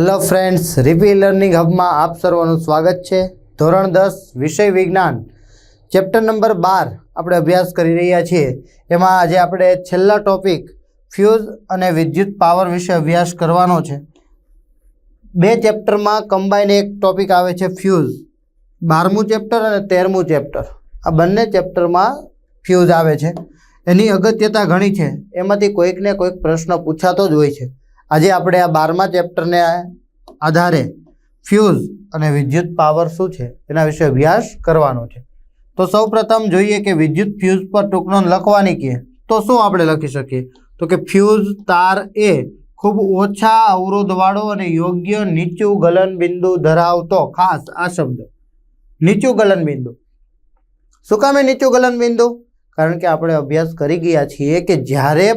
Hello friends રિપી learning હબમાં આપ સર્વનું સ્વાગત છે. ધોરણ દસ, વિષય વિજ્ઞાન. ચેપ્ટર નંબર બાર આપણે અભ્યાસ કરી રહ્યા છીએ. એમાં આજે આપણે છેલ્લા ટોપિક ફ્યુઝ અને વિદ્યુત પાવર વિશે અભ્યાસ કરવાનો છે. બે ચેપ્ટરમાં કમ્બાઈન એક ટોપિક આવે છે ફ્યુઝ બારમું ચેપ્ટર અને તેરમું ચેપ્ટર આ બંને ચેપ્ટરમાં ફ્યુઝ આવે છે. એની અગત્યતા ઘણી છે. એમાંથી કોઈકને કોઈક પ્રશ્ન પૂછાતો જ હોય છે. આજે આપણે આ બારમા ચેપ્ટરને આધારે ફ્યુઝ અને વિદ્યુત પાવર શું છે એના વિશે અભ્યાસ કરવાનો છે. તો સૌ જોઈએ કે વિદ્યુત ફ્યુઝ પર ટૂંકનો લખવાની કે, તો શું આપણે લખી શકીએ? તો કે ફ્યુઝ તાર એ ખૂબ ઓછા અવરોધવાળો અને યોગ્ય નીચું ગલન બિંદુ ધરાવતો, ખાસ આ શબ્દ. નીચું ગલન બિંદુ. શું કામે નીચું ગલન બિંદુ? કારણ કે આપણે અભ્યાસ કરી ગયા છીએ કે જ્યારે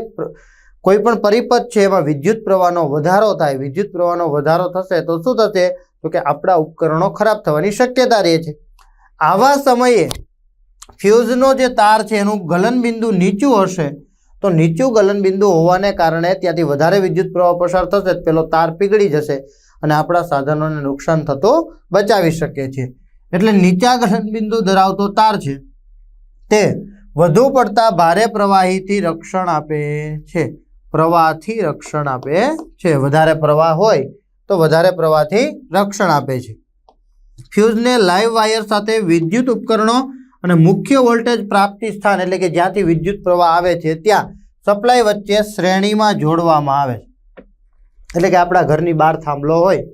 કોઈ પણ પરિપથ છે એમાં વિદ્યુત પ્રવાહનો વધારો થાય, વિદ્યુત પ્રવાહનો વધારો થશે તો શું થશે? તો કે આપણા ઉપકરણો ખરાબ થવાની શક્યતા રહે છે. આવા સમયે ફ્યુઝનો જે તાર છે એનું ગલનબિંદુ નીચું હશે, તો નીચું ગલનબિંદુ હોવાને કારણે ત્યાંથી વધારે વિદ્યુત પ્રવાહ પસાર થશે પેલો તાર પીગળી જશે અને આપણા સાધનોને નુકસાન થતું બચાવી શકીએ છીએ એટલે નીચા ગલનબિંદુ ધરાવતો તાર છે. તે વધુ પડતા ભારે પ્રવાહીથી રક્ષણ આપે છે. પ્રવાહથી રક્ષણ આપે છે. વધારે પ્રવાહ હોય તો વધારે પ્રવાહથી રક્ષણ આપે છે. ફ્યુઝને લાઈવ વાયર સાથે વિદ્યુત ઉપકરણો અને મુખ્ય વોલ્ટેજ પ્રાપ્તિ સ્થાન એટલે કે જ્યાંથી વિદ્યુત પ્રવાહ આવે છે, ત્યાં સપ્લાય વચ્ચે શ્રેણીમાં જોડવામાં આવે છે. એટલે કે આપણા ઘરની બહાર થાંભલો હોય,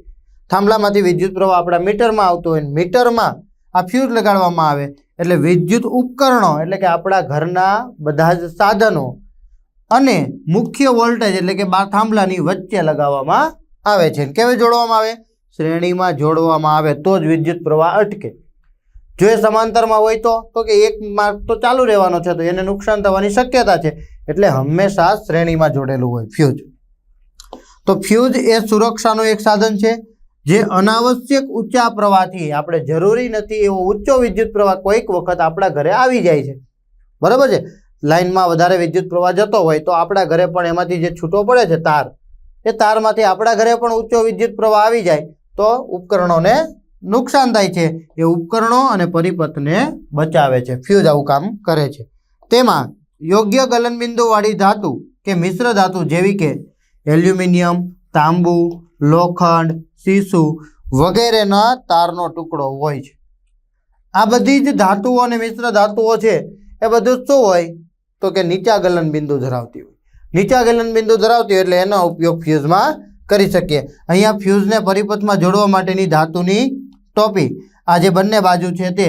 થાંભલામાંથી વિદ્યુત પ્રવાહ આપણા મીટરમાં આવતો હોય, મીટરમાં આ ફ્યુઝ લગાડવામાં આવે. એટલે વિદ્યુત ઉપકરણો એટલે કે આપણા ઘરના બધા જ સાધનો અને મુખ્ય વોલ્ટેજ એટલે કે બાર થાંભલાની વચ્ચે લગાવવામાં આવે છે. કેવી જોડવામાં આવે? શ્રેણીમાં જોડવામાં આવે તો જ વિદ્યુત પ્રવાહ અટકે. જો એ સમાંતરમાં હોય તો તો કે એક માર્ગ તો ચાલુ રહેવાનો છે, તો એને નુકસાન થવાની શક્યતા છે. એટલે હંમેશા શ્રેણીમાં જોડેલું હોય ફ્યુઝ તો ફ્યુઝ એ સુરક્ષાનું એક સાધન છે, જે અનાવશ્યક ઊંચા પ્રવાહથી, આપણે જરૂરી નથી એવો ઊંચો વિદ્યુત પ્રવાહ કોઈક વખત આપણા ઘરે આવી જાય છે. બરાબર છે? લાઇનમાં વધારે વિદ્યુત પ્રવાહ જતો હોય તો આપણા ઘરે પણ એમાંથી જે છૂટો પડે છે તાર, એ તારમાંથી આપણા ઘરે પણ ઊંચો વિદ્યુત પ્રવાહ આવી જાય તો ઉપકરણોને નુકસાન થાય છે. એ ઉપકરણો અને પરિપથને બચાવે છે ફ્યુઝ આવું કામ કરે છે. તેમાં યોગ્ય ગલનબિંદુવાળી ધાતુ કે મિશ્ર ધાતુ જેવી કે એલ્યુમિનિયમ, તાંબુ, લોખંડ સીસુ વગેરેના તારનો ટુકડો હોય છે. આ બધી જ ધાતુઓ અને મિશ્ર ધાતુઓ છે, એ બધું શું હોય? તો કે નીચા ગલન બિંદુ ધરાવતી હોય. નીચા ગલન બિંદુ ધરાવતી હોય એટલે એનો ઉપયોગ ફ્યુઝમાં કરી શકીએ. અહીંયા ફ્યુઝને પરિપથમાં જોડવા માટેની ધાતુની ટોપી. આ જે બંને બાજુ છે તે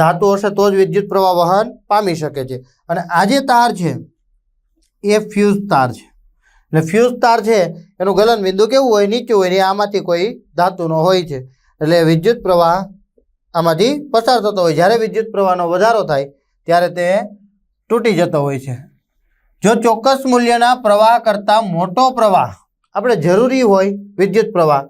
ધાતુ હશે તો જ વિદ્યુત પ્રવાહ વહન પામી શકે છે. અને આ જે તાર છે, એ ફ્યુઝ તાર છે. એટલે ફ્યુઝ તાર છે, એનું ગલન બિંદુ કેવું હોય? નીચું હોય ને આમાંથી કોઈ ધાતુનો હોય છે. એટલે વિદ્યુત પ્રવાહ આમાંથી પસાર થતો હોય. જ્યારે વિદ્યુત પ્રવાહનો વધારો થાય, ત્યારે તે તૂટી જતો હોય છે. જો ચોક્કસ મૂલ્યના પ્રવાહ કરતાં મોટો પ્રવાહ આપણે જરૂરી હોય વિદ્યુત પ્રવાહ,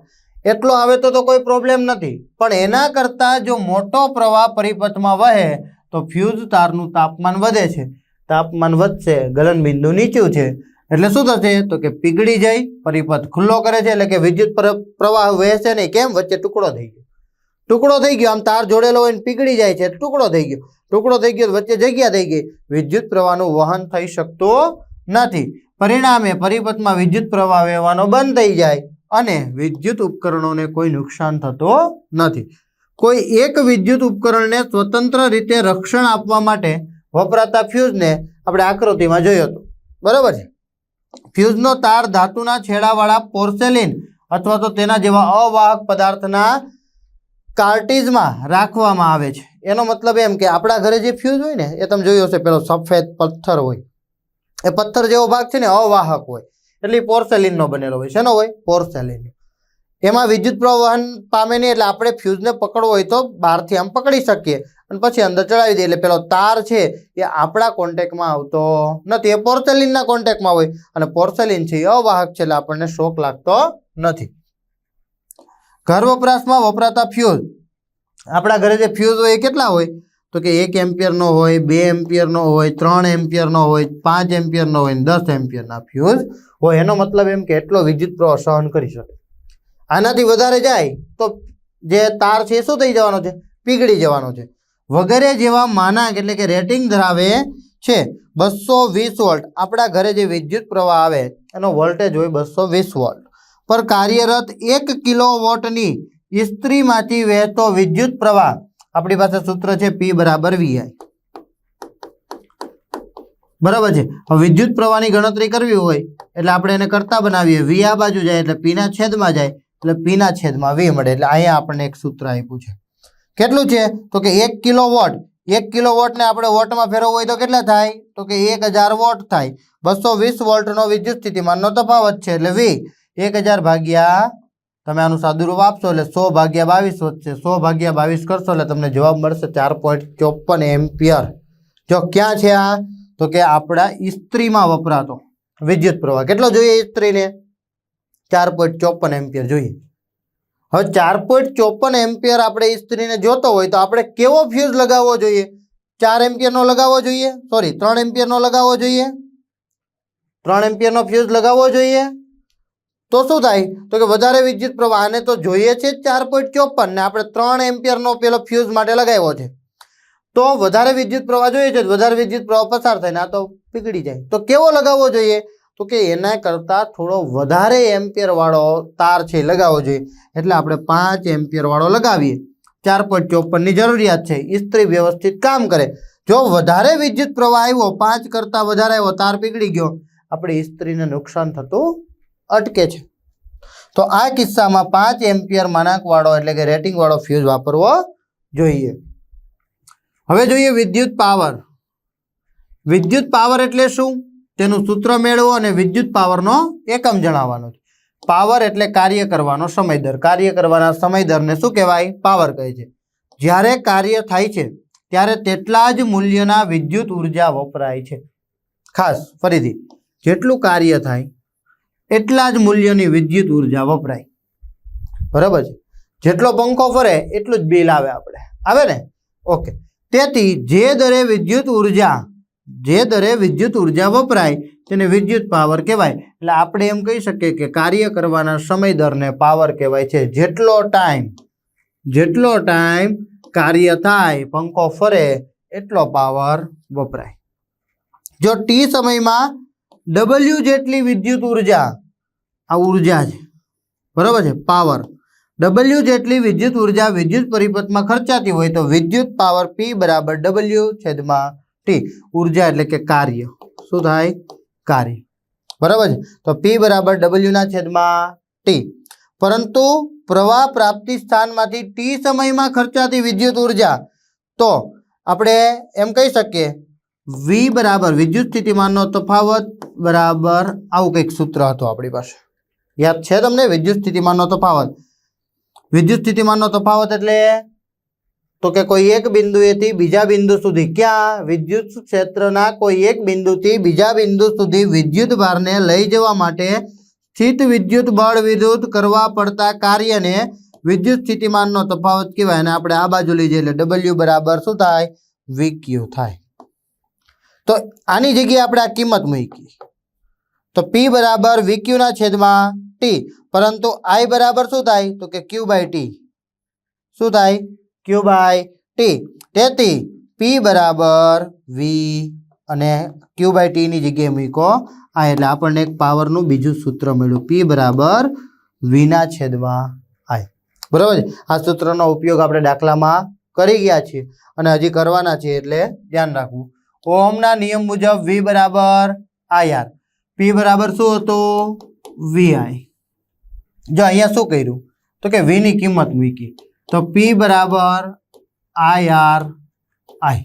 એટલો આવે તો તો કોઈ પ્રોબ્લેમ નથી. પણ એના કરતાં જો મોટો પ્રવાહ પરિપથમાં વહે, તો ફ્યુઝ તારનું તાપમાન વધે છે. તાપમાન વધશે ગલનબિંદુ નીચું છે. એટલે શું થશે? તો કે પીગળી જાય પરિપથ ખુલ્લો કરે છે. એટલે કે વિદ્યુત પ્ર- પ્રવાહ વહેશે નહીં. કેમ? વચ્ચે ટુકડો થઈ ગયો. ટુકડો થઈ ગયો. આમ તાર જોડેલો હોય પીગળી જાય છે ટુકડો થઈ ગયો. ટુકડો થઈ ગયો વચ્ચે જગ્યા થઈ ગઈ. વિદ્યુત પ્રવાહનું વહન થઈ શકતું નથી. પરિણામે પરિપથમાં વિદ્યુત પ્રવાહ વહેવાનો બંધ થઈ જાય અને વિદ્યુત ઉપકરણોને કોઈ નુકસાન થતો નથી. કોઈ એક વિદ્યુત ઉપકરણને સ્વતંત્ર રીતે રક્ષણ આપવા માટે વપરાતા ફ્યુઝને આપણે આકૃતિમાં જોયો હતો. બરાબર છે? ફ્યુઝનો તાર ધાતુના છેડાવાળા પોર્સેલિન અથવા તો તેના જેવા અવાહક પદાર્થના કાર્ટીઝમાં રાખવામાં આવે છે. એનો મતલબ એમ કે આપણા ઘરે જે ફ્યુઝ હોય ને, એ તમે જોયું હશે, પેલો સફેદ પથ્થર હોય. એ પથ્થર જેવો ભાગ છે ને અવાહક હોય. એટલે પોર્સેલિનનો બનેલો હોય. શેનો હોય? પોર્સેલિન. એમાં વિદ્યુત પ્રવહન પામે નહીં, એટલે આપણે ફ્યુઝને પકડવો હોય તો બહારથી આમ પકડી શકીએ. અને પછી અંદર ચડાવી દઈએ, એટલે પેલો તાર છે, એ આપણા કોન્ટેક્ટમાં આવતો નથી. એ પોર્સેલિનના કોન્ટેક્ટમાં હોય. અને પોર્સેલિન છે, એ અવાહક છે, એટલે આપણને શોક લાગતો નથી. ઘર વપરાશમાં વપરાતા ફ્યુઝ આપણા ઘરે જે ફ્યુઝ હોય એ કેટલા હોય? તો કે એક એમ્પિયરનો હોય, બે એમ્પિયરનો હોય, ત્રણ એમ્પિયરનો હોય, પાંચ એમ્પિયરનો હોય દસ એમ્પિયરના ફ્યુઝ હોય. એનો મતલબ એમ કે એટલો વિદ્યુત પ્રવાહ સહન કરી શકે. આનાથી વધારે જાય તો જે તાર છે એ શું થઈ જવાનો છે? પીગળી જવાનો છે. વગેરે જેવા માનાંક એટલે કે રેટિંગ ધરાવે છે. બસો વીસ વોલ્ટ. આપણા ઘરે જે વિદ્યુત પ્રવાહ આવે, એનો વોલ્ટેજ હોય બસો વીસ વોલ્ટ. પર કાર્યરત એક કિલો વોટની ઇસ્ત્રીમાંથી વહેતો વિદ્યુત પ્રવાહ. આપણી પાસે સૂત્ર છે પી બરાબર વીઆઈ બરાબર છે? વિદ્યુત પ્રવાહની ગણતરી કરવી હોય, એટલે આપણે એને કરતા બનાવીએ. વી આ બાજુ જાય એટલે પીના છેદમાં જાય, એટલે પીના છેદમાં વી મળે. એટલે અહીંયા આપણને એક સૂત્ર આપ્યું છે. કેટલું છે? તો કે એક કિલો વોટ એક કિલો વોટને આપણે વોટમાં ફેરવવું હોય તો કેટલા થાય? તો કે એક હજાર વોટ થાય. બસો વીસ વોલ્ટનો વિદ્યુત સ્થિતિમાનનો તફાવત છે. એટલે વી એક હજાર ભાગ્યા તમે આનું સાદુરૂપ આપશો એટલે સો ભાગ્યા બાવીસ વધશે. સો ભાગ્યા બાવીસ કરશો એટલે તમને જવાબ મળશે ચાર પોઈન્ટ ચોપન એમ્પિયર. જો ક્યાં છે આ? તો કે આપણા ઇસ્ત્રીમાં વપરાતો વિદ્યુત પ્રવાહ. કેટલો જોઈએ ઇસ્ત્રીને? ચાર પોઈન્ટ ચોપન એમ્પિયર જોઈએ. હવે ચાર પોઈન્ટ ચોપન એમ્પિયર આપણે ઇસ્ત્રીને જોતો હોય તો આપણે કેવો ફ્યુઝ લગાવવો જોઈએ? ચાર એમ્પિયરનો લગાવવો જોઈએ? સોરી ત્રણ એમ્પિયરનો લગાવવો જોઈએ? ત્રણ એમ્પિયરનો ફ્યુઝ લગાવવો જોઈએ? તો શું થાય? તો કે વધારે વિદ્યુત પ્રવાહ અને તો જોઈએ છે ચાર પોઈન્ટ ચોપન ને આપણે ત્રણ એમ્પિયરનો પેલો ફ્યુઝ માટે લગાવ્યો છે. તો વધારે વિદ્યુત પ્રવાહ જોઈએ છે વધારે વિદ્યુત પ્રવાહ પસાર થાય ને આ તો પીગળી જાય. તો કેવો લગાવવો જોઈએ? તો કે એના કરતાં થોડો વધારે એમ્પિયર વાળો તાર છે લગાવવો જોઈએ. એટલે આપણે પાંચ એમ્પિયર વાળો લગાવીએ. ચાર પોઈન્ટ ચોપનની જરૂરિયાત છે. ઇસ્ત્રી વ્યવસ્થિત કામ કરે. જો વધારે વિદ્યુત પ્રવાહ આવ્યો, પાંચ કરતાં વધારે આવ્યો, તાર પીગળી ગયો, આપણે ઇસ્ત્રીને નુકસાન થતું અટકે છે. તો આ કિસ્સામાં પાંચ એમ્પિયર માનાંકવાળો એટલે કે રેટિંગવાળો ફ્યુઝ વાપરવો જોઈએ. હવે જોઈએ વિદ્યુત પાવર. વિદ્યુત પાવર એટલે શું? તેનું સૂત્ર મેળવો અને વિદ્યુત પાવરનો એકમ જણાવવાનો છે. પાવર એટલે કાર્ય કરવાનો સમય દર કાર્ય કરવાના સમય દરને શું કહેવાય? પાવર કહે છે. જ્યારે કાર્ય થાય છે, ત્યારે તેટલા જ મૂલ્યના વિદ્યુત ઊર્જા વપરાય છે. ખાસ, ફરીથી, જેટલું કાર્ય થાય એટલા જ મૂલ્યની વિદ્યુત ઊર્જા વપરાય. બરાબર છે? જેટલો પંખો ફરે એટલું જ બિલ આવે આપણે. આવે ને? ઓકે. તેથી જે દરે વિદ્યુત ઊર્જા, જે દરે વિદ્યુત ઊર્જા વપરાય, તેને વિદ્યુત પાવર કહેવાય. એટલે આપણે એમ કહી શકીએ કે કાર્ય કરવાના સમય દરને પાવર કહેવાય છે. જેટલો ટાઈમ જેટલો ટાઈમ કાર્ય થાય, પંખો ફરે, એટલો પાવર વપરાય. જો ટી સમયમાં ડબલ્યુ જેટલી વિદ્યુત ઊર્જા, આ ઊર્જા છે. બરાબર છે? પાવર ડબલ્યુ જેટલી વિદ્યુત ઊર્જા વિદ્યુત પરિપથમાં ખર્ચાતી હોય તો વિદ્યુત પાવર પી બરાબર ડબલ્યુ છેદમાં ટી ઊર્જા એટલે કે કાર્ય. શું થાય? કાર્ય. બરાબર છે? તો પી બરાબર ડબલ્યુના છેદમાં ટી પરંતુ પ્રવાહ પ્રાપ્તિ સ્થાનમાંથી ટી સમયમાં ખર્ચાતી વિદ્યુત ઊર્જા. તો આપણે એમ કહી શકીએ વી બરાબર વિદ્યુત સ્થિતિમાનનો તફાવત બરાબર આવું કંઈક સૂત્ર હતું આપણી પાસે. યાદ છે તમને વિદ્યુત સ્થિતિમાનનો તફાવત? વિદ્યુત સ્થિતિમાનનો તફાવત એટલે તો કે કોઈ એક બિંદુએથી બીજા બિંદુ સુધી ક્યાં વિદ્યુત ક્ષેત્રના કોઈ એક બિંદુથી બીજા બિંદુ સુધી વિદ્યુત ભારને લઈ જવા માટે સ્થિત વિદ્યુત બળ વિરુદ્ધ કરવા પડતા કાર્યને વિદ્યુત સ્થિતિમાનનો તફાવત કહેવાય. અને આપણે આ બાજુ લઈ જઈએ એટલે ડબલ્યુ બરાબર શું થાય? વીક્યુ થાય. તો આની જગ્યાએ આપણે આ કિંમત મૂકી. તો પી બરાબર વીક્યુના છેદમાં ટી પરંતુ આઈ બરાબર શું થાય? તો કે ક્યુ બાય ટી શું થાય? ક્યુ બાય ટી તેથી પી બરાબર વી અને ક્યુ બાય ટીની જગ્યાએ મૂકો. આ એટલે આપણને એક પાવરનું બીજું સૂત્ર મળ્યું. પી બરાબર વીના છેદમાં આઈ બરાબર છે? આ સૂત્રનો ઉપયોગ આપણે દાખલામાં કરી ગયા છીએ અને હજી કરવાના છે એટલે ધ્યાન રાખવું. ઓહમના નિયમ મુજબ વી બરાબર આઈ પી બરાબર શું હતું? વી આઈ જો અહીંયા શું કર્યું? તો કે વીની કિંમત મૂકી. તો પી બરાબર આઈ આર આઈ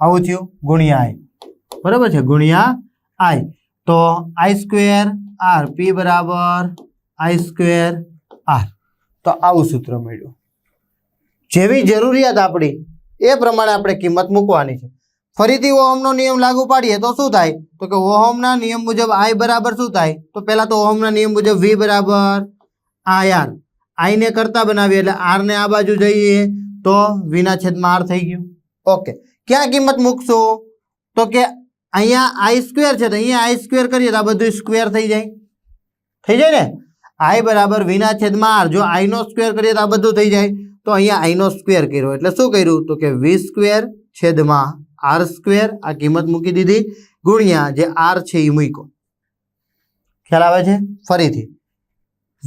આવું થયું? ગુણ્યા આઈ બરાબર છે? ગુણ્યા આઈ તો આઈ સ્ક્વેર આર પી બરાબર આઈ સ્ક્વેર આર તો આવું સૂત્ર મળ્યું. જેવી જરૂરિયાત આપણી, એ પ્રમાણે આપણે કિંમત મૂકવાની છે. ફરીથી ઓહમનો નિયમ લાગુ પાડીએ તો શું થાય? તો કે ઓહમના નિયમ મુજબ આઈ બરાબર શું થાય? તો પહેલા તો ઓહમના નિયમ મુજબ વી બરાબર આઈ આર આઈને કરતા બનાવીએ એટલે આર ને આ બાજુ જઈએ તો વીના છેદમાં આર થઈ ગયું. ઓકે. ક્યાં કિંમત મૂકશું? તો કે અહીંયા આઈ સ્ક્વેર છે તો અહીંયા આઈ સ્ક્વેર કરીએ તો આ બધું સ્ક્વેર થઈ જાય. થઈ જાય ને? આઈ બરાબર વીના છેદમાં આર. જો આઈનો સ્ક્વેર કરીએ તો આ બધું થઈ જાય. તો અહીંયા આઈનો સ્ક્વેર કર્યો. એટલે શું કર્યું? તો કે વી સ્ક્વેર છેદમાં આર સ્ક્વેર, આ કિંમત મૂકી દીધી. ગુણ્યા જે આર છે એ મૂક્યો. ખ્યાલ આવે છે? ફરીથી.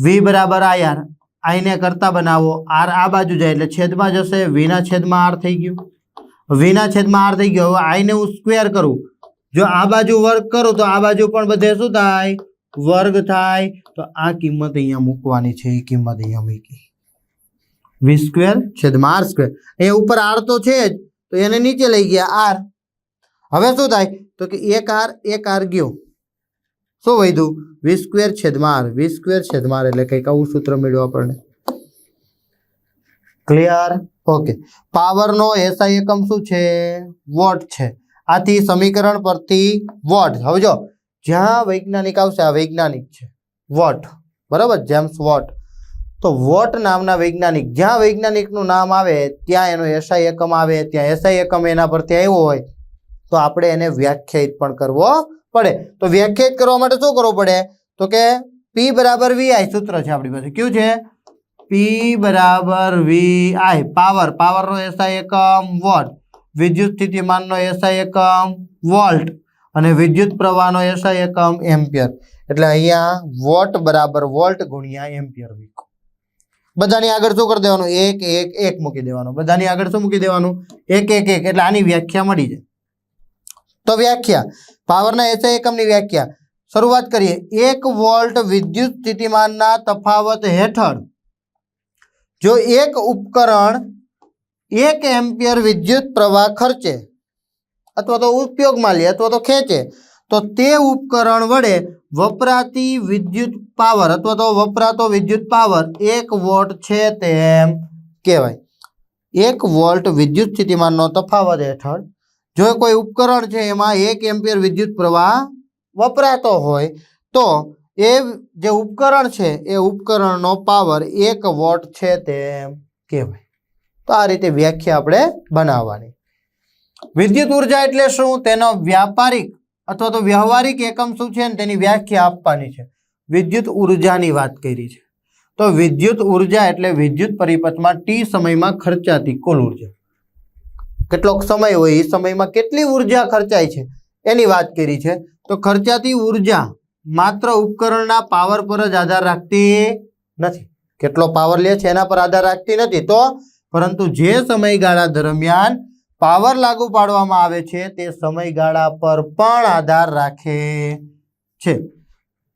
વી બરાબર આ આર. આઈને કરતા બનાવો. આર આ બાજુ જાય એટલે છેદમાં જશે. વીના છેદમાં આર થઈ ગયું. વીના છેદમાં આર થઈ ગયો. હવે આઈને હું સ્ક્વેર કરું. જો આ બાજુ વર્ગ કરું તો આ બાજુ પણ બધે શું થાય? વર્ગ થાય. તો આ કિંમત અહીંયા મૂકવાની છે. એ કિંમત અહીંયા મૂકી. વી સ્ક્વેર છેદમાં આર સ્ક્વેર. અહીંયા ઉપર આર તો છે જ. તો એને નીચે લઈ ગયા આર. હવે શું થાય? તો કે એક આર એક આર ગયો. શું વધ્યું? વી સ્ક્વેર છેદમાં આર વી સ્ક્વેર છેદમાં એટલે કંઈક આવું સૂત્ર મળ્યું આપણને. ક્લિયર ઓકે પાવરનો એસઆઈ એકમ શું છે? વોટ છે. આથી સમીકરણ પરથી વોટ હવે જો, જ્યાં વૈજ્ઞાનિક આવશે, આ વૈજ્ઞાનિક છે. વોટ બરાબર? જેમ્સ વોટ તો વોટ નામના વૈજ્ઞાનિક, જ્યાં વૈજ્ઞાનિકનું નામ આવે, ત્યાં એનો એસઆઈ એકમ આવે, ત્યાં એસઆઈ એકમ એના પરથી આવ્યો હોય, તો આપણે એને વ્યાખ્યાયિત પણ કરવો પડે. તો વ્યાખ્યાયિત કરવા માટે શું કરવું પડે? તો કે પી બરાબર વી આઈ સૂત્ર છે આપણી પાસે. કયું છે? પી બરાબર વી આઈ પાવર પાવરનો એસઆઈ એકમ વોટ? વિદ્યુત સ્થિતિમાનનો એસઆઈ એકમ વોલ્ટ. અને વિદ્યુત પ્રવાહનો એસઆઈ એકમ એમ્પિયર. એટલે અહીંયા વોટ બરાબર વોલ્ટ ગુણ્યા એમ્પિયર વીકો બધાની આગળ શું કરી દેવાનું? એક એક એક મૂકી દેવાનું. બધાની આગળ શું મૂકી દેવાનું? એક એક એક. એટલે આની વ્યાખ્યા મળી જાય. તો વ્યાખ્યા. પાવરના એસઆઈ એકમની વ્યાખ્યા. શરૂઆત કરીએ. એક વોલ્ટ વિદ્યુત સ્થિતિમાનના તફાવત હેઠળ જો એક ઉપકરણ એક એમ્પિયર વિદ્યુત પ્રવાહ ખર્ચે અથવા તો ઉપયોગમાં લે અથવા તો ખેંચે તો તે ઉપકરણ વડે વપરાતી વિદ્યુત પાવર અથવા તો વપરાતો વિદ્યુત પાવર એક વોટ છે તેમ કહેવાય. એક વોલ્ટ વિદ્યુત સ્થિતિમાનનો તફાવત હેઠળ જો કોઈ ઉપકરણ છે એમાં એક એમ્પિયર વિદ્યુત પ્રવાહ વપરાતો હોય, તો એ જે ઉપકરણ છે એ ઉપકરણનો પાવર એક વોટ છે તેમ કહેવાય. તો આ રીતે વ્યાખ્યા આપણે બનાવવાની. વિદ્યુત ઊર્જા એટલે શું? તેનો વ્યાપારિક અથવા તો વ્યવહારિક એકમ શું છે તેની વ્યાખ્યા આપવાની છે. વિદ્યુત ઉર્જાની વાત કરી છે. તો વિદ્યુત ઊર્જા એટલે વિદ્યુત પરિપથમાં ટી સમયમાં ખર્ચાતી કુલ ઊર્જા. કેટલોક સમય હોય, એ સમયમાં કેટલી ઊર્જા ખર્ચાય છે? એની વાત કરી છે. તો ખર્ચાતી ઊર્જા માત્ર ઉપકરણના પાવર પર જ આધાર રાખતી નથી. કેટલો પાવર લે છે એના પર આધાર રાખતી નથી તો? પરંતુ જે સમયગાળા દરમિયાન પાવર લાગુ પાડવામાં આવે છે, તે સમયગાળા પર પણ આધાર રાખે છે.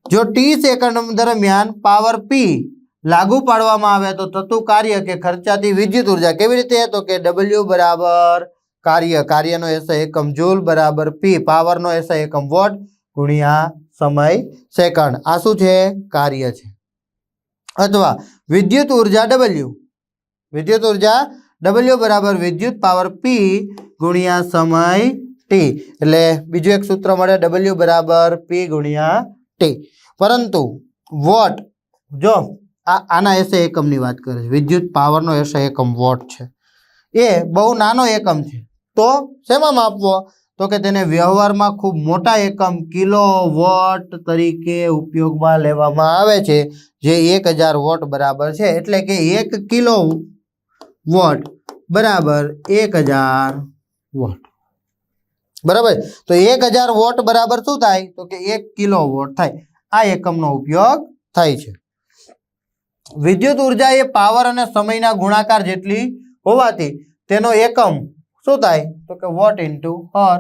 જો ટી સેકન્ડ દરમિયાન પાવર પી લાગુ પાડવામાં આવે તો થતું કાર્ય કે ખર્ચાતી વિદ્યુત ઊર્જા કેવી રીતે તો કે ડબલ્યુ બરાબર કાર્ય, કાર્યનો એસ એકમ જૂલ બરાબર પી પાવરનો એસઆઈ એકમ વોટ ગુણ્યા સમય સેકન્ડ. આ શું છે? કાર્ય છે. અથવા વિદ્યુત ઊર્જા ડબલ્યુ વિદ્યુત ઊર્જા ડબલ્યુ બરાબર વિદ્યુત પાવર પી ગુણ્યા સમય ટી એટલે બીજું એક સૂત્ર મળે ડબલ્યુ બરાબર પી ગુણ્યા ટી પરંતુ વોટ, જો આ આના એસે એકમની વાત કરે છે. વિદ્યુત પાવરનો એસે એકમ વોટ છે. એ બહુ નાનો એકમ છે. તો શેમાં માપવો? તો કે તેને વ્યવહારમાં ખૂબ મોટા એકમ કિલો વોટ તરીકે ઉપયોગમાં લેવામાં આવે છે. જે એક હજાર વોટ બરાબર છે. એટલે કે એક કિલો વોટ બરાબર એક હજાર વોટ. બરાબર? તો એક હજાર વોટ બરાબર શું થાય? તો કે એક કિલો વોટ થાય. આ એકમનો ઉપયોગ થાય છે. વિદ્યુત ઊર્જા એ પાવર અને સમયના ગુણાકાર જેટલી હોવાથી તેનો એકમ શું થાય? તો કે વોટ ઇન્ટુ હર.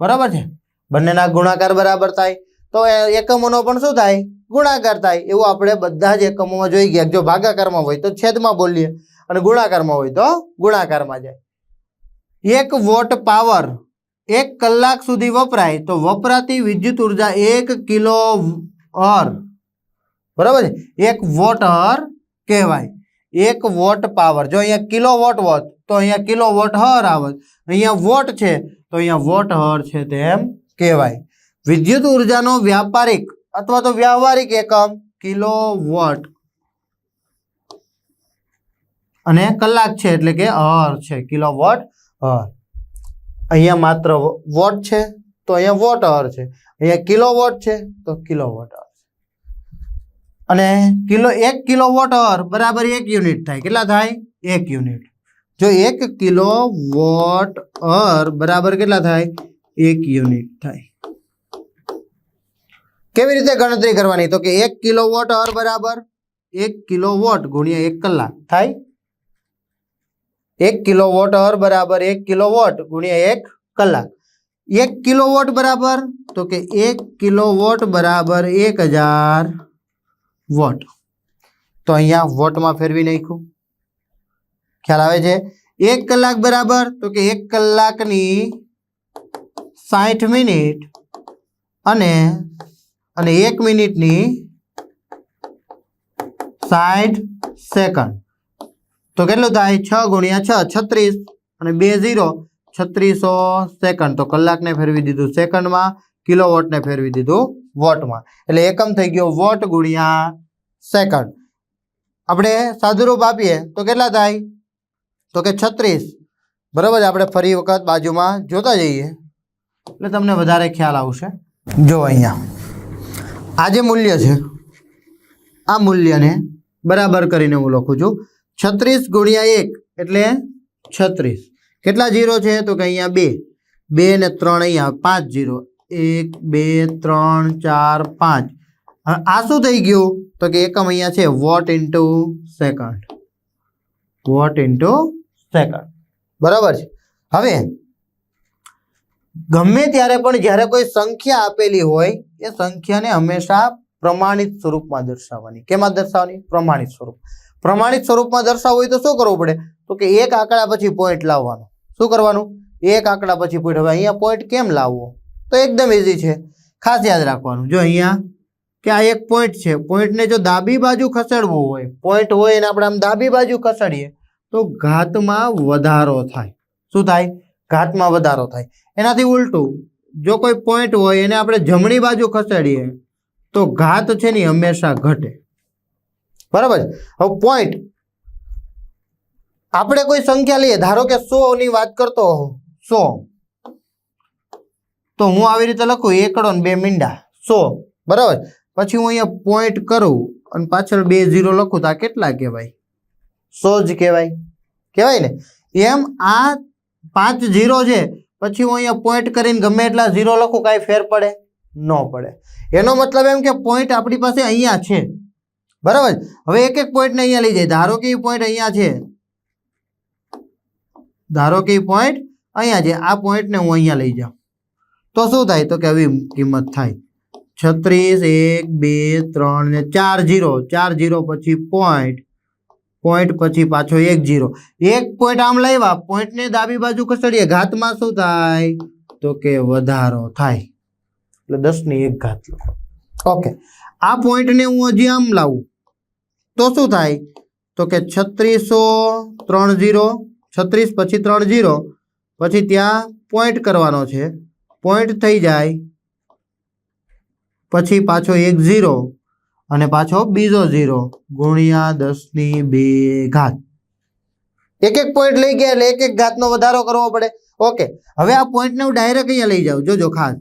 બરાબર છે? બંનેના ગુણાકાર બરાબર થાય. તો એકમોનો પણ શું થાય? ગુણાકાર થાય. એવું આપણે બધા જ એકમોમાં જોઈ ગયા. જો ભાગાકારમાં હોય તો છેદમાં બોલીએ. અને ગુણાકારમાં હોય તો ગુણાકારમાં જાય. એક વોટ પાવર એક કલાક સુધી વપરાય તો વપરાતી વિદ્યુત ઊર્જા એક કિલો અર. બરાબર છે? એક વોટ હર કહેવાય. એક વોટ પાવર. જો અહીંયા કિલો વોટ હોત તો અહીંયા કિલો વોટ હર આવત. અહીંયા વોટ છે તો અહીંયા વોટ હર છે તેમ કહેવાય. વિદ્યુત ઉર્જાનો વ્યાપારિક અથવા તો વ્યવહારિક એકમ કિલો વોટ. અને કલાક છે એટલે કે અર છે કિલો વોટ અર. અહીંયા માત્ર વોટ છે, તો અહીંયા વોટ અર છે. અહીંયા કિલો વોટ છે, તો કિલો વોટ હર અને કિલો, એક કિલો વોટ અવર બરાબર એક યુનિટ થાય. કેટલા થાય? એક યુનિટ. જો એક કિલો વોટ અવર બરાબર કેટલા થાય? એક યુનિટ થાય. કેવી રીતે ગણતરી કરવાની? તો કે એક કિલો વોટ અવર બરાબર એક કિલો વોટ ગુણ્યા એક કલાક થાય. એક કિલો વોટ અવર બરાબર એક કિલો વોટ ગુણ્યા એક કલાક એક કિલો વોટ બરાબર તો કે એક કિલો વોટ બરાબર એક હજાર વોટ તો અહીંયા વોટમાં ફેરવી નાખ્યું ખ્યાલ આવે છે એક કલાક બરાબર તો કે એક કલાકની સાઠ મિનિટ અને અને એક મિનિટની સાઠ સેકન્ડ તો કેટલું થાય? છ ગુણ્યા છ, છત્રીસ. અને બે ઝીરો, છત્રીસો સેકન્ડ. તો કલાકને ફેરવી દીધું સેકન્ડમાં કિલો વોટને ફેરવી દીધું વોટમાં. એટલે એકમ થઈ ગયો વોટ ગુણ્યા સેકન્ડ. આપણે સાદુરૂપ આપીએ તો કેટલા થાય? તો કે છત્રીસ. બરાબર, આપણે ફરી વખત બાજુમાં જોતા જઈએ. એટલે તમને વધારે ખ્યાલ આવશે. જો અહીંયા. આ જે મૂલ્ય છે, આ મૂલ્યને બરાબર કરીને હું લખું છું. છત્રીસ ગુણ્યા એક એટલે છત્રીસ. કેટલા જીરો છે તો કે અહીંયા બે? બે ને ત્રણ અહીંયા પાંચ જીરો એક, બે, ત્રણ, ચાર, પાંચ. આ શું થઈ ગયું? તો કે એકમ અહીંયા છે, watt into second. Watt into second. બરાબર છે? હવે, ગમે ત્યારે પણ જ્યારે કોઈ સંખ્યા આપેલી હોય, એ સંખ્યાને હંમેશા પ્રમાણિત સ્વરૂપમાં દર્શાવવાની. કેમાં દર્શાવવાની? પ્રમાણિત સ્વરૂપ. પ્રમાણિત સ્વરૂપમાં દર્શાવવું હોય તો શું કરવું પડે? તો કે એક આંકડા પછી પોઈન્ટ લાવવાનો. શું કરવાનું? એક આંકડા પછી પોઈન્ટ હવે અહીંયા પોઈન્ટ કેમ લાવવો? તો એકદમ ઇઝી છે. ખાસ યાદ રાખવાનું. જો અહીંયા કે આ એક પોઈન્ટ છે. પોઈન્ટને જો ડાબી બાજુ ખસેડવું હોય પોઈન્ટ હોય એને આપણે આમ ડાબી બાજુ ખસેડીએ, તો ઘાતમાં વધારો થાય. શું થાય? ઘાતમાં વધારો થાય. એનાથી ઉલટું, જો કોઈ પોઈન્ટ હોય એને આપણે જમણી બાજુ ખસેડીએ, તો ઘાત છે ને હંમેશા ઘટે. બરાબર? હવે પોઈન્ટ આપણે કોઈ સંખ્યા લઈએ, ધારો કે સો ની વાત કરતો હો સો. તો હું આવી રીતે લખું, એકડો ને બે મીંડા, સો. બરાબર પછી હું અહીંયા પોઈન્ટ કરું અને પાછળ બે ઝીરો લખું તો આ કેટલા કહેવાય? સો જ કહેવાય. કહેવાય ને? એમ આ પાંચ ઝીરો છે, પછી હું અહીંયા પોઈન્ટ કરીને ગમે એટલા ઝીરો લખું, કાંઈ ફેર પડે, ન પડે. એનો મતલબ એમ કે પોઈન્ટ આપણી પાસે અહીંયા છે. બરાબર? હવે એક એક પોઈન્ટને અહીંયા લઈ જાય. ધારો કે પોઈન્ટ અહીંયા છે. ધારો કે પોઈન્ટ અહીંયા છે. આ પોઈન્ટને હું અહીંયા લઈ જાઉં. તો શું થાય? તો કે આવી કિંમત થાય. છત્રીસ, એક, બે, ત્રણ ને ચાર જીરો ચાર જીરો પછી પોઈન્ટ પોઈન્ટ પછી પાછો એક જીરો એક પોઈન્ટ આમ લાવ્યા પોઈન્ટને ડાબી બાજુ ખસેડીએ. ઘાતમાં શું થાય? તો કે વધારો થાય. એટલે દસની એક ઘાત ઓકે આ પોઈન્ટને હું હજી આમ લાવું. તો શું થાય? તો કે છત્રીસો ત્રણ જીરો છત્રીસ પછી ત્રણ જીરો પછી ત્યાં પોઈન્ટ કરવાનો છે. પોઈન્ટ થઈ જાય. પછી પાછો એક ઝીરો અને પાછો બીજો ઝીરો. ગુણ્યા દસની બે ઘાત. એક એક પોઈન્ટ લઈ ગયા એટલે એક એક ઘાતનો વધારો કરવો પડે. ઓકે હવે આ પોઈન્ટને હું ડાયરેક્ટ અહીંયા લઈ જાઉં. જોજો ખાસ.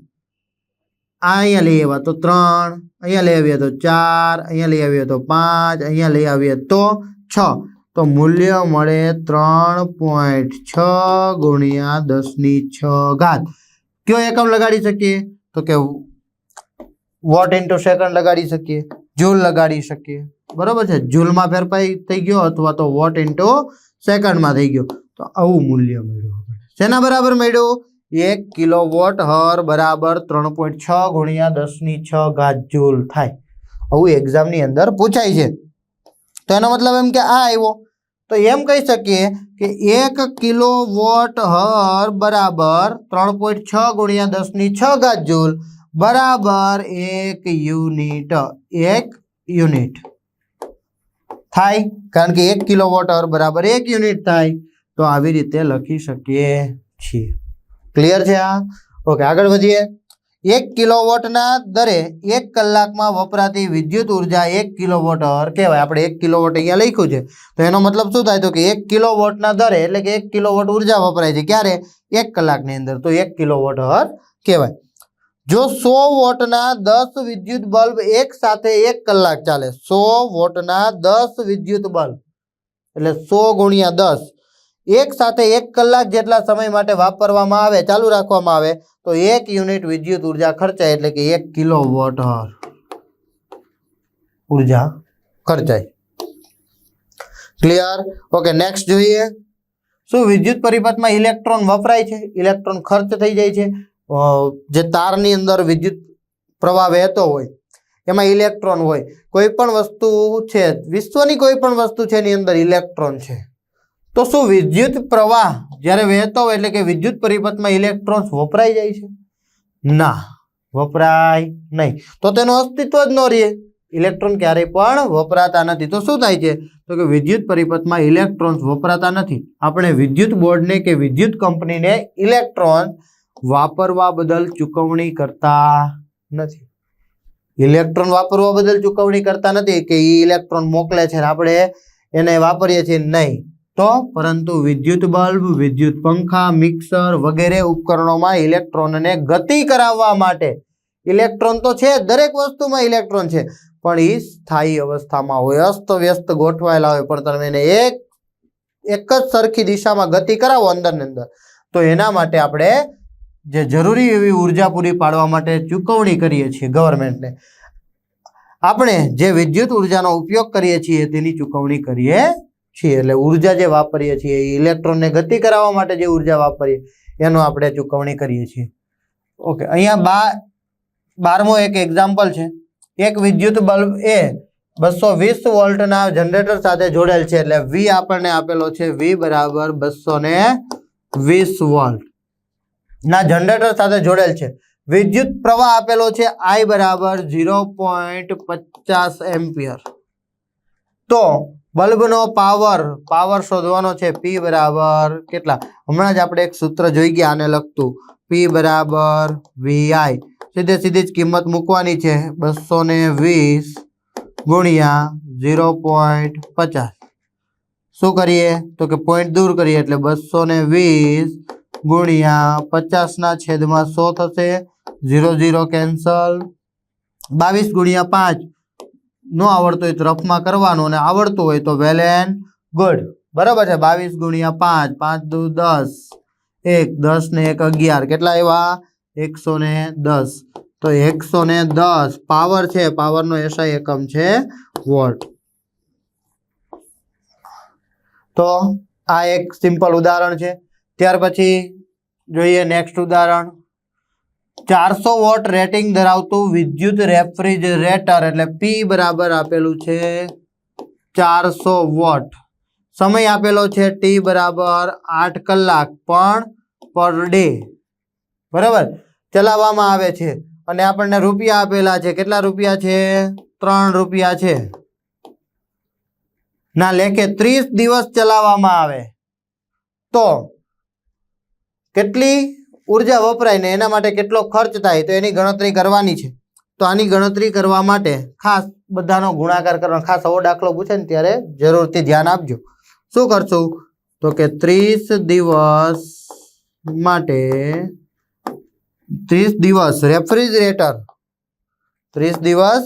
આ અહીંયા લઈ આવ્યા તો ત્રણ, અહીંયા લઈ આવ્યા તો ચાર, અહીંયા લઈ આવ્યા તો પાંચ, અહીંયા લઈ આવ્યા તો છ. તો મૂલ્ય મળે ત્રણ પોઈન્ટ છ ગુણ્યા દસની છ ઘાત. કયો એકમ લગાડી શકીએ? તો કે વોટ ઇન્ટુ સેકન્ડ લગાડી શકીએ, જૂલ લગાડી શકીએ. બરોબર છે? જૂલમાં ફેરફાર થઈ ગયો અથવા તો વોટ ઇન્ટુ સેકન્ડમાં થઈ ગયો. તો આવું મૂલ્ય મળ્યું. શેના બરાબર મળ્યું? એક કિલો વોટ હર બરાબર ત્રણ પોઈન્ટ છ ગુણ્યા દસની છ ઘાત જૂલ થાય. આવું એક્ઝામની અંદર પૂછાય છે. તો એનો મતલબ એમ કે આ આવ્યો. તો એમ કહી શકીએ કે એક કિલો વોટ હર બરાબર ત્રણ પોઈન્ટ છ ગુણ્યા દસની છ ઘાત જૂલ બરાબર એક યુનિટ એક યુનિટ થાય. કારણ કે એક કિલો વોટ અવર બરાબર એક યુનિટ થાય. તો આવી રીતે લખી શકીએ છીએ. ક્લિયર છે આ? ઓકે આગળ વધીએ. એક કિલોવોટના દરે એક કલાકમાં વપરાતી વિદ્યુત ઊર્જા એક કિલોવોટ અવર કહેવાય. આપણે એક કિલોવોટ અહીંયા લખ્યું છે. તો એનો મતલબ શું થાય? તો કે એક કિલોવોટના દરે એટલે કે એક કિલોવોટ ઊર્જા વપરાય છે. ક્યારે? એક કલાકની અંદર. તો એક કિલોવોટ અવર કહેવાય. જો સો વોટના દસ વિદ્યુત બલ્બ એક સાથે એક કલાક ચાલે. સો વોટના દસ વિદ્યુત બલ્બ. એટલે સો ગુણ્યા દસ. એક સાથે એક કલાક જેટલા સમય માટે વાપરવામાં આવે, ચાલુ રાખવામાં આવે, તો એક યુનિટ વિદ્યુત ઊર્જા ખર્ચાય એટલે કે એક કિલો વોટ ઊર્જા ખર્ચાય. ક્લિયર ઓકે નેક્સ્ટ જોઈએ. શું વિદ્યુત પરિપથમાં ઇલેક્ટ્રોન વપરાય છે? ઇલેક્ટ્રોન ખર્ચ થઈ જાય છે. જે તારની અંદર વિદ્યુત પ્રવાહ વહેતો હોય, એમાં ઇલેક્ટ્રોન હોય. કોઈ પણ વસ્તુ છે, વિશ્વની કોઈ પણ વસ્તુ છે એની અંદર ઇલેક્ટ્રોન છે. તો શું વિદ્યુત પ્રવાહ જ્યારે વહેતો હોય એટલે કે વિદ્યુત પરિપથમાં ઇલેક્ટ્રોન્સ વપરાઈ જાય છે? ના, વપરાય નહીં. તો તેનું અસ્તિત્વ જ ન રહે. ઇલેક્ટ્રોન ક્યારેય પણ વપરાતા નથી. તો શું થાય છે? તો કે વિદ્યુત પરિપથમાં ઇલેક્ટ્રોન્સ વપરાતા નથી. આપણે વિદ્યુત બોર્ડને કે વિદ્યુત કંપનીને ઇલેક્ટ્રોન વાપરવા બદલ ચૂકવણી કરતા નથી. ઇલેક્ટ્રોન વાપરવા બદલ ચૂકવણી કરતા નથી કે એ ઇલેક્ટ્રોન મોકલે છે આપણે એને વાપરીએ છીએ નહીં. તો પરંતુ વિદ્યુત બલ્બ, વિદ્યુત પંખા, મિક્સર વગેરે ઉપકરણોમાં ઇલેક્ટ્રોનને ગતિ કરાવવા માટે. ઇલેક્ટ્રોન તો છે, દરેક વસ્તુમાં ઇલેક્ટ્રોન છે, પણ એ સ્થાયી અવસ્થામાં હોય, અસ્ત વ્યસ્ત ગોઠવાયેલા હોય, પણ તમે એને એક એક જ સરખી દિશામાં ગતિ કરાવો અંદર ને અંદર. તો એના માટે આપણે જે જરૂરી એવી ઊર્જા પૂરી પાડવા માટે ચૂકવણી કરીએ છીએ ગવર્મેન્ટને આપણે જે વિદ્યુત ઉર્જાનો ઉપયોગ કરીએ છીએ તેની ચૂકવણી કરીએ છીએ. એટલે ઊર્જા જે વાપરીએ છીએ, એ ઇલેક્ટ્રોનને ગતિ કરાવવા માટે જે ઊર્જા વાપરીએ, એનો આપણે ચૂકવણી કરીએ છીએ. ઓકે, અહીંયા બા, બારમો એક એક્ઝામ્પલ છે. એક વિદ્યુત બલ્બ એ બસો વીસ વોલ્ટના જનરેટર સાથે જોડેલ છે, એટલે વી આપણને આપેલો છે વી બરાબર બસો ને વીસ વોલ્ટ. ના જનરેટર સાથે જોડેલ છે. વિદ્યુત પ્રવાહ આપેલો છે આઈ બરાબર ઝીરો પોઈન્ટ પચાસ એમ્પિયર. તો બલ્બનો પાવર પાવર શોધવાનો છે પી બરાબર કેટલા? હમણાં જ આપણે એક સૂત્ર જોઈ ગયા આને લખતું. પી બરાબર વીઆઈ સીધે સીધી જ કિંમત મૂકવાની છે. બસો ને વીસ ગુણ્યા ઝીરો પોઈન્ટ પચાસ. શું કરીએ? તો કે પોઈન્ટ દૂર કરીએ એટલે બસો ને વીસ ગુણ્યા પચાસના છેદમાં સો થશે. ઝીરો ઝીરો કેન્સલ બાવીસ ગુણ્યા પાંચ. ન આવડતું હોય તો રફમાં કરવાનું અને આવડતું હોય તો વેલ એન્ડ ગુડ બરાબર છે? બાવીસ ગુણ્યા પાંચ પાંચ દુ દસ. એક, દસ ને એક અગિયાર. કેટલા એવા એકસો ને દસ. તો એકસો ને દસ. પાવર છે. પાવરનો એસઆઈ એકમ છે વોટ. તો આ એક સિમ્પલ ઉદાહરણ છે. ત્યાર પછી જોઈએ નેક્સ્ટ ઉદાહરણ. ચારસો વોટ રેટિંગ ધરાવતું વિદ્યુત રેફ્રિજરેટર એટલે પી બરાબર આપેલું છે ચારસો વોટ. સમય આપેલો છે ટી બરાબર આઠ કલાક પણ પર ડે બરાબર? ચલાવવામાં આવે છે. અને આપણને રૂપિયા આપેલા છે. કેટલા રૂપિયા છે? ત્રણ રૂપિયા છે. ના, લેખે ત્રીસ દિવસ ચલાવવામાં આવે. તો કેટલી? ઊર્જા વપરાય ને એના માટે કેટલો ખર્ચ થાય તો એની ગણતરી કરવાની છે. તો આની ગણતરી કરવા માટે ખાસ બધાનો ગુણાકાર કરવાનો, ખાસ આવો દાખલો પૂછે ને ત્યારે જરૂરથી ધ્યાન આપજો. શું કરશું? તો કે ત્રીસ દિવસ માટે, ત્રીસ દિવસ રેફ્રિજરેટર, ત્રીસ દિવસ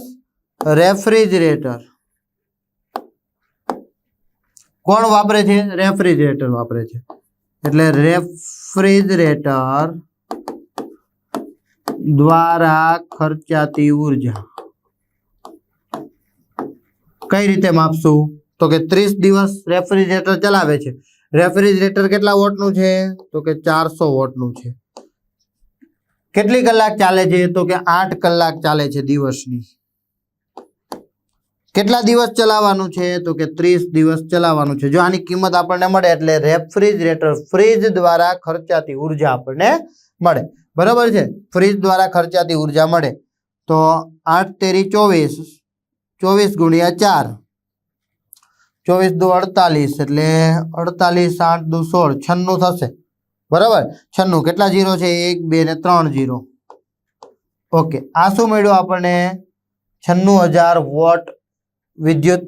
રેફ્રિજરેટર. કોણ વાપરે છે? રેફ્રિજરેટર વાપરે છે. એટલે રેફ્રિજરેટર દ્વારા ખર્ચાતી ઊર્જા. કઈ રીતે માપશું? તો કે ત્રીસ દિવસ રેફ્રિજરેટર ચલાવે છે. રેફ્રિજરેટર કેટલા વોટનું છે? તો કે ચારસો વોટનું છે. કેટલી કલાક ચાલે છે? તો કે આઠ કલાક ચાલે છે દિવસની. કેટલા દિવસ ચલાવવાનું છે? તો કે ત્રીસ દિવસ ચલાવવાનું છે. જો આની કિંમત આપણને મળે એટલે રેફ્રિજરેટર ફ્રીજ દ્વારા ખર્ચાતી ઊર્જા આપણને મળે. બરાબર છે? ફ્રીજ દ્વારા ખર્ચાતી ઊર્જા મળે. તો આઠ તેરી ચોવીસ ચોવીસ ગુણ્યા ચાર, ચોવીસ દુ અડતાલીસ એટલે અડતાલીસ આઠ દુ સોળ, છન્નું થશે. બરાબર? છન્નું. કેટલા જીરો છે? એક, બે ને ત્રણ જીરો ઓકે. આ શું મળ્યું આપણને? છન્નું હજાર વોટ વિદ્યુત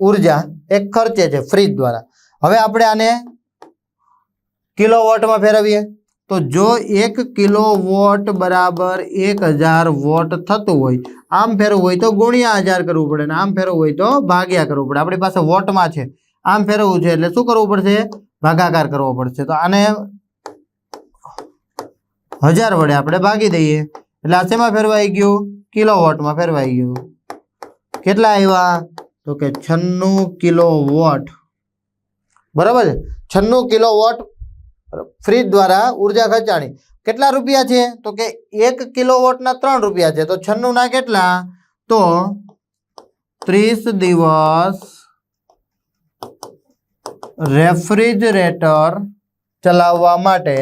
ઊર્જા એ ખર્ચે છે ફ્રીજ દ્વારા. હવે આપણે આને કિલો વોટમાં ફેરવીએ. તો જો એક કિલો વોટ બરાબર એક હજાર વોટ થતું હોય, આમ ફેરવવું હોય તો ગુણ્યા હજાર કરવું પડે ને આમ ફેરવવું હોય તો ભાગ્યા કરવું પડે. આપણી પાસે વોટમાં છે. આમ ફેરવવું છે એટલે શું કરવું પડશે? ભાગાકાર કરવો પડશે. તો આને હજાર વડે આપણે ભાગી દઈએ. એટલે આ શેમાં ફેરવાઈ ગયું? કિલો વોટમાં ફેરવાઈ ગયું. કેટલા આવ્યા તો કે છન્નું કિલો વોટ બરાબર છે? છન્નું કિલો વોટ ફ્રીજ દ્વારા ઊર્જા ખર્ચાણી. કેટલા રૂપિયા છે? તો કે એક કિલો વોટના ત્રણ રૂપિયા છે. તો છન્નુંના કેટલા? તો ત્રીસ દિવસ રેફ્રિજરેટર ચલાવવા માટે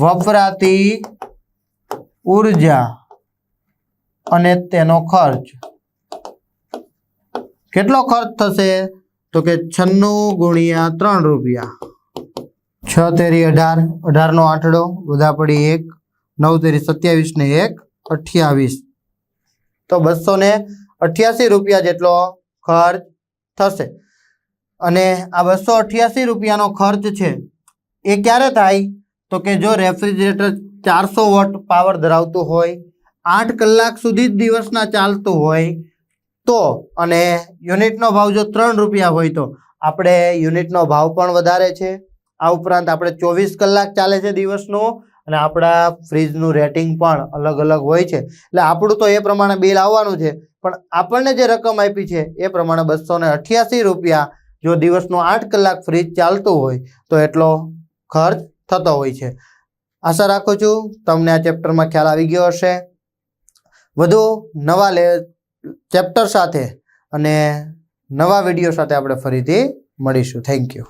વપરાતી ઊર્જા. અને તેનો ખર્ચ. કેટલો ખર્ચ થશે? તો કે છન્નું ગુણ્યા ત્રણ રૂપિયા. છ તેરી અઢાર, અઢારનો આઠડો બધા પડી એક, નવ તેરી સત્યાવીસ ને એક, અઠ્યાવીસ. તો બસો ને અઠ્યાસી રૂપિયા જેટલો ખર્ચ થશે. અને આ બસો અઠ્યાસી રૂપિયાનો ખર્ચ છે, એ ક્યારે થાય? તો કે જો રેફ્રિજરેટર ચારસો વોટ પાવર ધરાવતું હોય આઠ કલાક સુધી જ દિવસના ચાલતું હોય તો અને યુનિટનો ભાવ જો ત્રણ રૂપિયા હોય તો આપણે યુનિટનો ભાવ પણ વધારે છે. આ ઉપરાંત આપણે ચોવીસ કલાક ચાલે છે દિવસનું અને આપણા ફ્રીજનું રેટિંગ પણ અલગ અલગ હોય છે. એટલે આપણું તો એ પ્રમાણે બિલ આવવાનું છે, પણ આપણને જે રકમ આપી છે એ પ્રમાણે બસો ને અઠ્યાસી રૂપિયા જો દિવસનું આઠ કલાક ફ્રીજ ચાલતું હોય તો એટલો ખર્ચ થતો હોય છે. આશા રાખું છું તમને આ ચેપ્ટરમાં ખ્યાલ આવી ગયો હશે. વધુ નવા લે ચેપ્ટર સાથે અને નવા વીડિયો સાથે આપણે ફરીથી મળીશું. Thank you